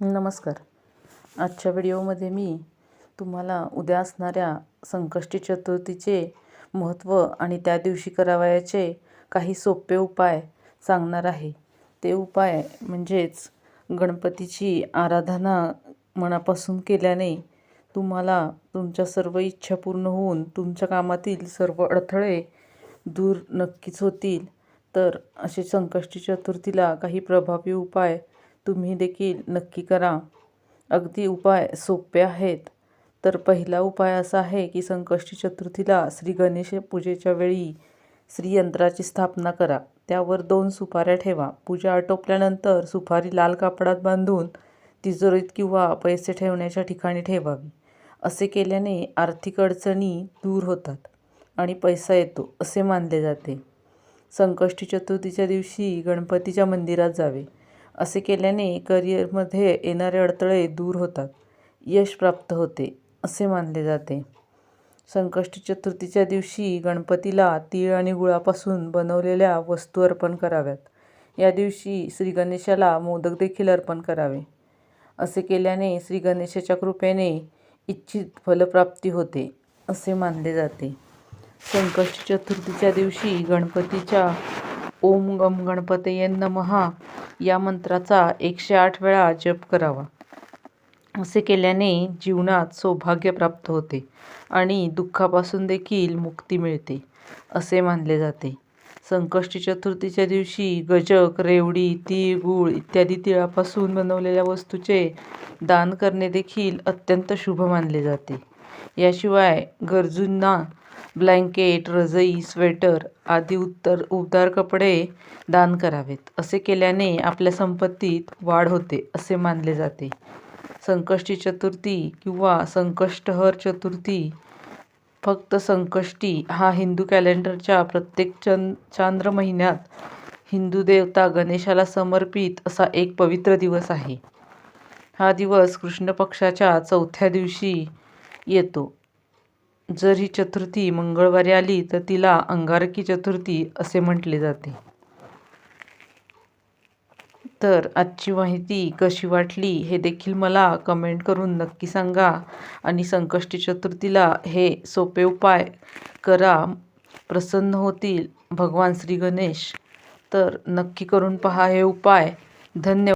नमस्कार. आजच्या व्हिडिओमध्ये मी तुम्हाला उद्या असणाऱ्या संकष्टी चतुर्थीचे महत्त्व आणि त्या दिवशी करावयाचे काही सोपे उपाय सांगणार आहे. ते उपाय म्हणजेच गणपतीची आराधना मनापासून केल्याने तुम्हाला तुमच्या सर्व इच्छा पूर्ण होऊन तुमच्या कामातील सर्व अडथळे दूर नक्कीच होतील. तर असे संकष्टी चतुर्थीला काही प्रभावी उपाय तुम्ही देखील नक्की करा. अगदी उपाय सोपे आहेत. तर पहिला उपाय असा आहे की संकष्टी चतुर्थीला श्री गणेश पूजेच्या वेळी श्रीयंत्राची स्थापना करा. त्यावर दोन सुपाऱ्या ठेवा. पूजा आटोपल्यानंतर सुपारी लाल कापडात बांधून तिजोरीत किंवा पैसे ठेवण्याच्या ठिकाणी ठेवावी. असे केल्याने आर्थिक अडचणी दूर होतात आणि पैसा येतो असे मानले जाते. संकष्टी चतुर्थीच्या दिवशी गणपतीच्या मंदिरात जावे. असे केल्याने करिअरमध्ये येणारे अडथळे दूर होतात. यश प्राप्त होते असे मानले जाते. संकष्टी चतुर्थीच्या दिवशी गणपतीला तीळ आणि गुळापासून बनवलेल्या वस्तू अर्पण कराव्यात. या दिवशी श्री गणेशाला मोदक देखील अर्पण करावे. असे केल्याने श्री गणेशाच्या कृपेने इच्छित फलप्राप्ती होते असे मानले जाते. संकष्टी चतुर्थीच्या दिवशी गणपतीच्या ओम गम गणपतये नमहा या मंत्राचा एकशे आठ वेळा जप करावा. असे केल्याने जीवनात सौभाग्य प्राप्त होते आणि दुःखापासून देखील मुक्ती मिळते असे मानले जाते. संकष्टी चतुर्थीच्या दिवशी गजक रेवडी तिळगुळ इत्यादी तिळापासून बनवलेल्या वस्तूचे दान करणे देखील अत्यंत शुभ मानले जाते. याशिवाय गरजूंना ब्लँकेट रजई स्वेटर आदी उत्तर उबदार कपडे दान करावेत. असे केल्याने आपल्या संपत्तीत वाढ होते असे मानले जाते. संकष्टी चतुर्थी किंवा संकष्टहर चतुर्थी फक्त संकष्टी हा हिंदू कॅलेंडरच्या प्रत्येक चंद चांद्र महिन्यात हिंदू देवता गणेशाला समर्पित असा एक पवित्र दिवस आहे. हा दिवस कृष्ण पक्षाच्या चौथ्या दिवशी येतो. जर ही चतुर्थी मंगळवारी आली तर तिला अंगारकी चतुर्थी असे म्हटले जाते. तर आजची माहिती कशी वाटली हे देखील मला कमेंट करून नक्की सांगा आणि संकष्टी चतुर्थीला हे सोपे उपाय करा. प्रसन्न होतील भगवान श्री गणेश. तर नक्की करून पहा हे उपाय. धन्यवाद.